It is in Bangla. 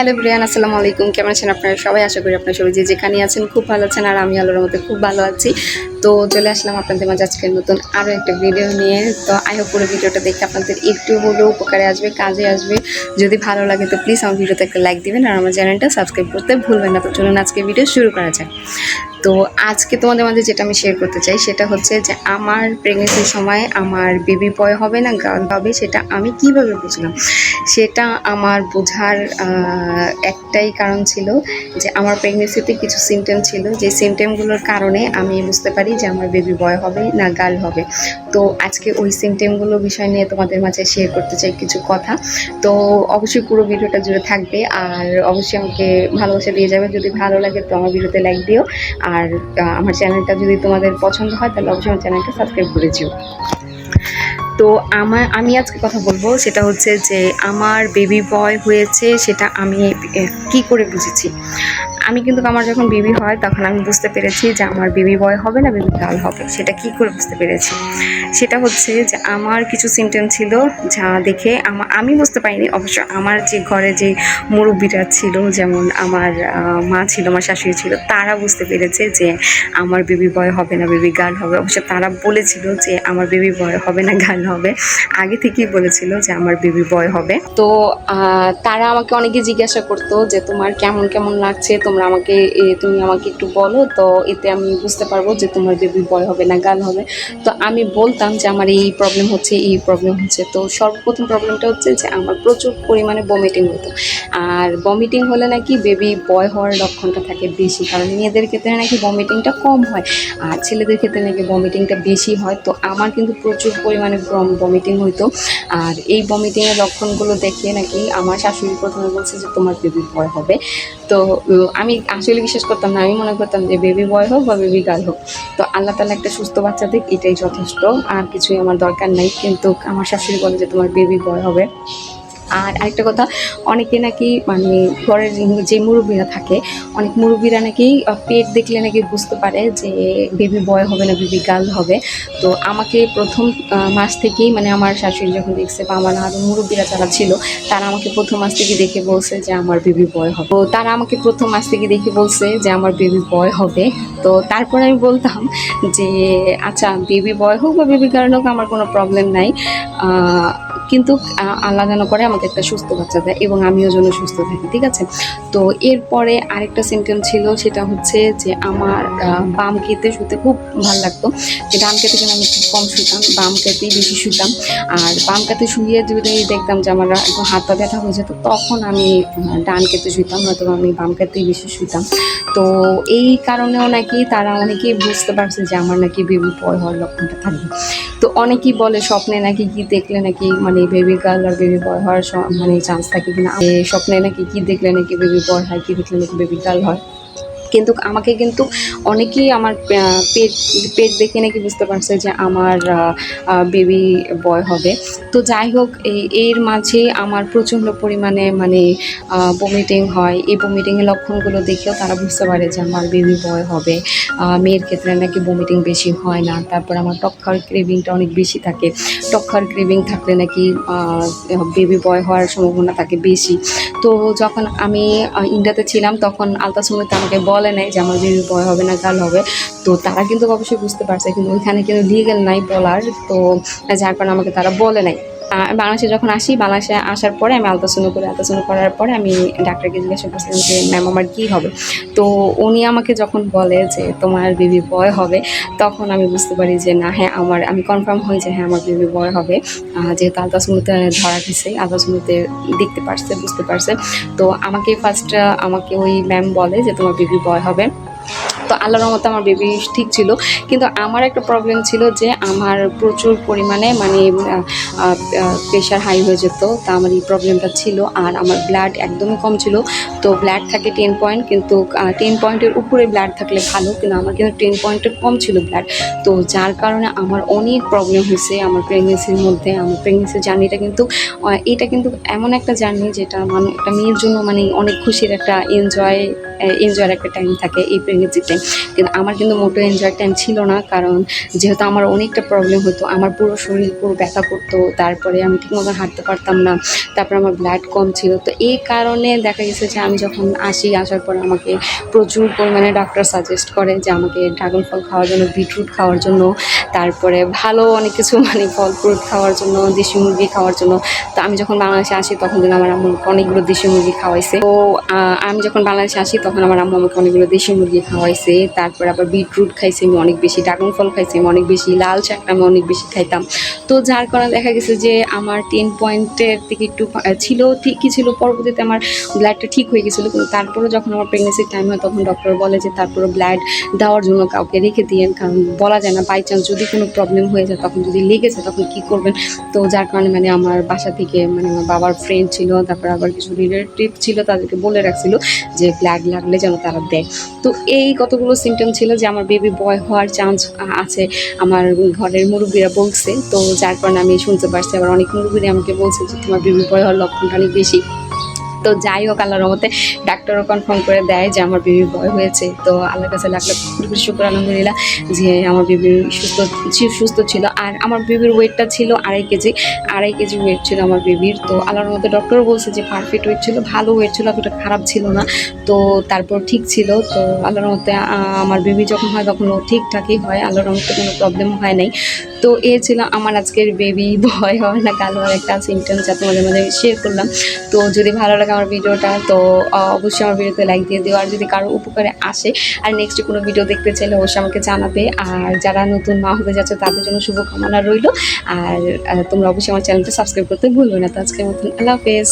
হ্যালো ব্রিয়ান, আসসালামু আলাইকুম। কেমন আছেন আপনারা সবাই? আশা করি আপনারা সবাই যে যেখানে আছেন, খুব ভালো আছেন, আর আমি আলোর মধ্যে খুব ভালো আছি। তো চলে আসলাম আপনাদের মাঝে আজকের নতুন আরও একটা ভিডিও নিয়ে। তো আই হোপ পুরো ভিডিওটা দেখে আপনাদের একটু হলেও উপকারে আসবে, কাজে আসবে। যদি ভালো লাগে তো প্লিজ আমার ভিডিওতে একটা লাইক দিবেন আর আমার চ্যানেলটা সাবস্ক্রাইব করতে ভুলবেন না। তো চলুন আজকে ভিডিও শুরু করা যায় তো আজকে তোমাদের মাঝে যেটা আমি শেয়ার করতে চাই সেটা হচ্ছে যে আমার প্রেগনেন্সির সময় আমার বেবি বয় হবে না গার্ল হবে সেটা আমি কীভাবে বুঝলাম? সেটা আমার বোঝার একটাই কারণ ছিল যে আমার প্রেগনেন্সিতে কিছু সিমটেম ছিল। যে সিমটেমগুলোর কারণে আমি বুঝতে পারি যে আমার বেবি বয় হবে না গার্ল হবে। তো আজকে ওই সিমটেমগুলো বিষয় নিয়ে তোমাদের মাঝে শেয়ার করতে চাই কিছু কথা। তো অবশ্যই পুরো ভিডিওটা জুড়ে থাকবে আর অবশ্যই আমাকে ভালোবাসা দিয়ে যাবে। যদি ভালো লাগে তো আমার ভিডিওতে লাইক দিও। আর আমার চ্যানেলটা যদি তোমাদের পছন্দ হয় তাহলে অবশ্যই আমার চ্যানেলটা সাবস্ক্রাইব করে দিও। তো আমার, আমি আজকে কথা বলব, সেটা হচ্ছে যে আমার বেবি বয় হয়েছে, সেটা আমি কি করে বুঝেছি? আমি কিন্তু আমার যখন বেবি হয়, তখন আমি বুঝতে পেরেছি যে আমার বেবি বয় হবে না বেবি গার্ল হবে। সেটা কি করে বুঝতে পেরেছি? সেটা হচ্ছে যে আমার কিছু সিমটম ছিল যা দেখে আমি বুঝতে পারিনি। অবশ্য আমার যে ঘরে যে মুরব্বীরা ছিল, যেমন আমার মা ছিল, আমার শাশুড়ি ছিল, তারা বুঝতে পেরেছে যে আমার বেবি বয় হবে না বেবি গার্ল হবে। অবশ্য তারা বলেছিল যে আমার বেবি বয় হবে না গার্ল হবে। আগে থেকেই বলেছিল যে আমার বেবি বয় হবে। তো তারা আমাকে অনেকে জিজ্ঞাসা করতো যে তোমার কেমন কেমন লাগছে? তোমরা আমাকে তুমি আমাকে একটু বলো। তো এতে আমি বুঝতে পারব যে তোমার বেবি বয় হবে না গার্ল হবে। তো আমি বলতাম যে আমার এই প্রবলেম হচ্ছে, এই প্রবলেম হচ্ছে। তো সর্বপ্রথম প্রবলেমটা হচ্ছে যে আমার প্রচুর পরিমাণে বমিটিং হতো। আর বমিটিং হলে নাকি বেবি বয় হওয়ার লক্ষণটা থাকে বেশি। কারণ মেয়েদের ক্ষেত্রে নাকি বমিটিংটা কম হয়, আর ছেলেদের ক্ষেত্রে নাকি বমিটিংটা বেশি হয়। তো আমার কিন্তু প্রচুর পরিমাণে বমিটিং হইতো। আর এই বমিটিংয়ের লক্ষণগুলো দেখে নাকি আমার শাশুড়ি প্রথমে বলছে যে, তোমার বেবি বয় হবে। তো আমি আসলে বিশ্বাস করতাম না। আমি মনে করতাম যে বেবি বয় হোক বা বেবি গার্ল হোক। তো আল্লাহ তালা একটা সুস্থ বাচ্চা দিক, এটাই যথেষ্ট। আর কিছুই আমার দরকার নাই। কিন্তু আমার শাশুড়ি বলে যে, তোমার বেবি বয় হবে। আর আরেকটা কথা, অনেকে নাকি মানে ঘরের যে- মুরব্বীরা থাকে, অনেক মুরব্বীরা নাকি পেট দেখলে নাকি বুঝতে পারে যে বেবি বয় হবে না, বেবি গার্ল হবে। তো আমাকে প্রথম মাস থেকেই মানে আমার শাশুড়ি যখন দেখছে বা আমার আরও মুরব্বীরা যারা ছিল, তারা আমাকে প্রথম মাস থেকে দেখে বলছে যে আমার বেবি বয় হবে। তো তারা আমাকে প্রথম মাস থেকে দেখে বলছে যে আমার বেবি বয় হবে। তো তারপরে আমি বলতাম যে আচ্ছা বেবি বয় হোক বা বেবি গার্ল হোক, আমার কোনো প্রবলেম নাই। কিন্তু আল্লাহ যেন করে আমাকে একটা সুস্থ বাচ্চা দেয় এবং আমিও যেন সুস্থ থাকি, ঠিক আছে? তো এরপরে আরেকটা সিমটম ছিল, সেটা হচ্ছে যে আমার বাম কেতে শুতে খুব ভালো লাগতো। যে ডান কেতে কিন্তু আমি খুব কম শুতাম, বাম কেতেই বেশি শুতাম। আর বাম কাতে শুয়ে যদি দেখতাম যে আমার একদম হাত পা ব্যথা হয়ে যেত, তখন আমি ডান কেতে শুতাম হয়তো আমি বাম কেতেই বেশি শুতাম তো এই কারণেও নাকি তারা অনেকেই বুঝতে পারছে যে আমার নাকি বেবি বয় হওয়ার লক্ষণটা থাকবে। তো অনেকেই বলে, স্বপ্নে নাকি কি দেখলে নাকি মানে বেবি গার্ল আর বেবি বয় হওয়ার মানে চান্স থাকে কিনা। স্বপ্নে নাকি কি দেখলে নাকি বেবি বয় হয়, কি দেখলে নাকি বেবি গার্ল হয়। কিন্তু আমাকে কিন্তু অনেকেই আমার পেট পেট দেখে নাকি বুঝতে পারছে যে আমার বেবি বয় হবে। তো যাই হোক, এই, এর মাঝে আমার প্রচণ্ড পরিমাণে মানে বমিটিং হয়। এই বমিটিংয়ের লক্ষণগুলো দেখেও তারা বুঝতে পারে যে আমার বেবি বয় হবে। মেয়ের ক্ষেত্রে নাকি বমিটিং বেশি হয় না। তারপর আমার টক খাওয়ার ক্রেভিংটা অনেক বেশি থাকে। টক খাওয়ার ক্রেভিং থাকলে নাকি বেবি বয় হওয়ার সম্ভাবনা থাকে বেশি। তো যখন আমি ইন্ডিয়াতে ছিলাম, তখন আলতাসুমিতে আমাকে বলে নাই যে আমার বেবি বয় হবে না গার্ল হবে। তো তারা কিন্তু অবশ্যই বুঝতে পারছে, কিন্তু ওইখানে কিন্তু লিগেল নাই বলার। তো যার কারণে আমাকে তারা বলে নাই। বাংলাদেশে যখন আসি, বাংলাদেশে আসার পরে আমি আলতাসুনো করে। আলতাসুনো করার পরে আমি ডাক্তারকে জিজ্ঞাসা করছিলাম যে, ম্যাম, আমার কী হবে? তো উনি আমাকে যখন বলে যে, তোমার বেবি বয় হবে, তখন আমি বুঝতে পারি যে, না হ্যাঁ আমার আমি কনফার্ম হই যে হ্যাঁ আমার বেবি বয় হবে। যেহেতু আলতাসুনোতে ধরা গেছে, আলতাসুনোতে দেখতে পারছে, বুঝতে পারছে। তো আমাকে ফার্স্ট আমাকে ওই ম্যাম বলে যে, তোমার বেবি বয় হবে। তো আল্লাহর মতো আমার বেবি ঠিক ছিল। কিন্তু আমার একটা প্রবলেম ছিল যে আমার প্রচুর পরিমাণে মানে প্রেশার হাই হয়ে যেত। তা আমার এই প্রবলেমটা ছিল আর আমার ব্লাড একদমই কম ছিল। তো ব্লাড থাকে টেন পয়েন্ট কিন্তু টেন পয়েন্টের উপরে ব্লাড থাকলে ভালো, কিন্তু আমার কিন্তু টেন পয়েন্টের কম ছিল ব্লাড তো যার কারণে আমার অনেক প্রবলেম হয়েছে আমার প্রেগনেন্সির মধ্যে। আমার প্রেগনেন্সির জার্নিটা কিন্তু এটা কিন্তু এমন একটা জার্নি যেটা মানে একটা মেয়ের জন্য মানে অনেক খুশির একটা এনজয় এনজয়ের একটা টাইম থাকে এই প্রেগনেন্সি টাইম কিন্তু আমার কিন্তু মোটো এনজয়ের টাইম ছিল না, কারণ যেহেতু আমার অনেকটা প্রবলেম হতো, আমার পুরো শরীর পুরো ব্যথা করতো, তারপরে আমি ঠিক মতো হাঁটতে পারতাম না, তারপরে আমার ব্লাড কম ছিল। তো এই কারণে দেখা গেছে যে আমি যখন আসি, আসার পর আমাকে প্রচুর পরিমাণে ডাক্তার সাজেস্ট করে যে আমাকে ড্রাগন ফল খাওয়ার জন্য বিটরুট খাওয়ার জন্য, তারপরে ভালো অনেক কিছু মানে ফল ফ্রুট খাওয়ার জন্য, দেশি মুরগি খাওয়ার জন্য। তো আমি যখন বাংলাদেশে আসি, তখন কিন্তু আমার আমাকে অনেকগুলো দেশি মুরগি খাওয়াইছে। তো আমি যখন বাংলাদেশে আসি, তখন আমার আম্মু আমাকে অনেকগুলো দেশি মুরগি খাওয়াইছে, তারপর আবার বিটরুট খাইছি, আমি অনেক বেশি ড্রাগন ফল খাইছি, আমি অনেক বেশি লাল শাকটা আমি অনেক বেশি খাইতাম। তো যার কারণে দেখা গেছে যে আমার টেন পয়েন্টের থেকে একটু ছিল, ঠিকই ছিল, পরবর্তীতে আমার ব্লাডটা ঠিক হয়ে গেছিল, কিন্তু তারপরে যখন আমার প্রেগনেন্সির টাইম হয়, তখন ডক্টর বলে যে তারপরে ব্লাড দেওয়ার জন্য কাউকে রেখে দিয়েন, কারণ বলা যায় না বাই চান্স যদি কোনো প্রবলেম হয়ে যায়, তখন যদি লেগেছে তখন কি করবেন? তো যার কারণে মানে আমার বাসা থেকে মানে আমার বাবার ফ্রেন্ড ছিল, তারপর আবার কিছু রিলেটিভ ছিল, তাদেরকে বলে রাখছিল যে ব্লাড লাগলে যেন তারা দেয়। তো এই কতগুলো সিমটম ছিল যে আমার বেবি বয় হওয়ার চান্স আছে। আমার ঘরের মুরব্বীরা বলছে, তো যার কারণে আমি শুনতে পারছি। আবার অনেক মুরব্বীরা আমাকে বলছে যে তোমার বেবি বয় হওয়ার লক্ষণটা অনেক বেশি। তো যাই হোক, আল্লাহর মতে ডাক্তারও কনফার্ম করে দেয় যে আমার বেবি বয় হয়েছে। তো আল্লাহর কাছে লাগল শুক্র, আলহামদুলিল্লাহ, যে আমার বেবি সুস্থ সুস্থ ছিল। আর আমার বেবির ওয়েটটা ছিল আড়াই কেজি আড়াই কেজি ওয়েট ছিল আমার বেবির তো আল্লাহর মধ্যে ডক্টর বলছে যে পারফেক্ট ওয়েট ছিল, ভালো ওয়েট ছিল, অতটা খারাপ ছিল না। তো তারপর ঠিক ছিল। তো আল্লাহর মধ্যে আমার বেবি যখন হয় তখন ও ঠিকঠাকই হয়। আল্লাহর মধ্যে কোনো প্রবলেম হয় নাই। তো এ ছিল আমার আজকের বেবি ভয় হওয়ার না কালো হওয়ার একটা সিমটম যা তোমাদের মাঝে শেয়ার করলাম। তো যদি ভালো লাগে আমার ভিডিওটা, তো অবশ্যই আমার ভিডিওতে লাইক দিয়ে দিও। আর যদি কারও উপকারে আসে, আর নেক্সট কোনো ভিডিও দেখতে চাইলে অবশ্যই আমাকে জানাবে। আর যারা নতুন মা হতে যাচ্ছে, তাদের জন্য শুভকামনা রইল। আর তোমরা অবশ্যই আমার চ্যানেলটা সাবস্ক্রাইব করতে ভুলবে না। তো আজকের মতন, আল্লাহ হাফেজ।